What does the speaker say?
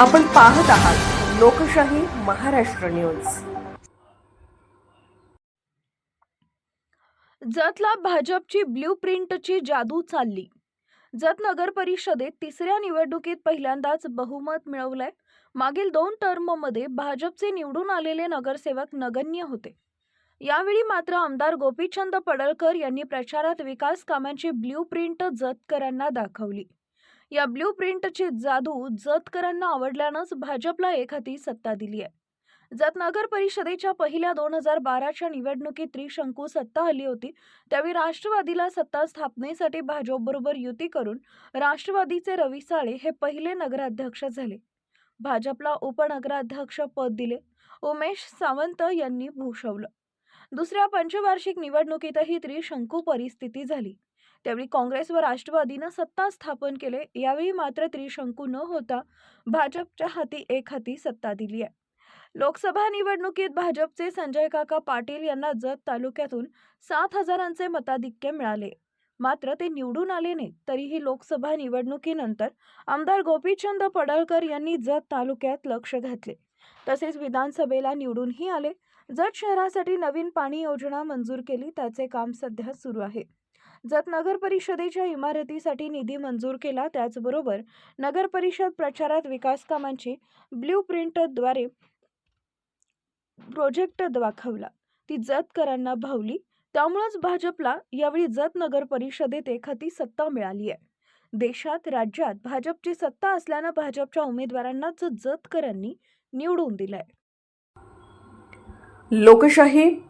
आपण पाहत आहात लोकशाही महाराष्ट्र न्यूज. जतला भाजपची ब्ल्यू प्रिंटची जादू चालली. जत नगर परिषदेत तिसऱ्या निवडणुकीत पहिल्यांदाच बहुमत मिळवलंय. मागील दोन टर्ममध्ये भाजपचे निवडून आलेले नगरसेवक नगण्य होते. यावेळी मात्र आमदार गोपीचंद पडळकर यांनी प्रचारात विकास कामांची ब्ल्यू प्रिंट जतकरांना दाखवली. या ब्ल्यू प्रिंटची जादू जतकरांना आवडल्यानंच भाजपला एखादी सत्ता दिली आहे. जत नगर परिषदेच्या पहिल्या दोन हजार बाराच्या निवडणुकीत त्रिशंकू सत्ता आली होती त्यावेळी राष्ट्रवादीला सत्ता स्थापनेसाठी भाजपबरोबर युती करून राष्ट्रवादीचे रवी साळे हे पहिले नगराध्यक्ष झाले. भाजपला उपनगराध्यक्ष पद दिले उमेश सावंत यांनी भूषवलं. दुसऱ्या पंचवार्षिक निवडणुकीतही त्रिशंकू परिस्थिती झाली. त्यावेळी काँग्रेस व राष्ट्रवादीनं सत्ता स्थापन केले. यावेळी मात्र त्रिशंकू न होता भाजपच्या हाती एक हाती सत्ता दिली आहे. लोकसभा निवडणुकीत भाजपचे संजय काका पाटील यांना जत तालुक्यातून सात हजारांचे मताधिक्य मिळाले. मात्र ते निवडून आले नाही तरीही लोकसभा निवडणुकीनंतर आमदार गोपीचंद पडळकर यांनी जत तालुक्यात लक्ष घातले. तसेच विधानसभेला निवडूनही आले. जत शहरासाठी नवीन पाणी योजना मंजूर केली. त्याचे काम सध्या सुरू आहे. जत नगर परिषदेच्या इमारतीसाठी निधी मंजूर केला त्याचबरोबर नगर परिषद प्रचारात विकास कामांची ब्ल्यू प्रिंटद्वारे प्रोजेक्ट दाखवला. ती जतकरांना भावली. त्यामुळेच भाजपला यावेळी जत नगर परिषदेत एखादी सत्ता मिळाली आहे. देशात राज्यात भाजपची सत्ता असल्यानं भाजपच्या उमेदवारांनाच जतकरांनी निवडून दिलंय. लोकशाही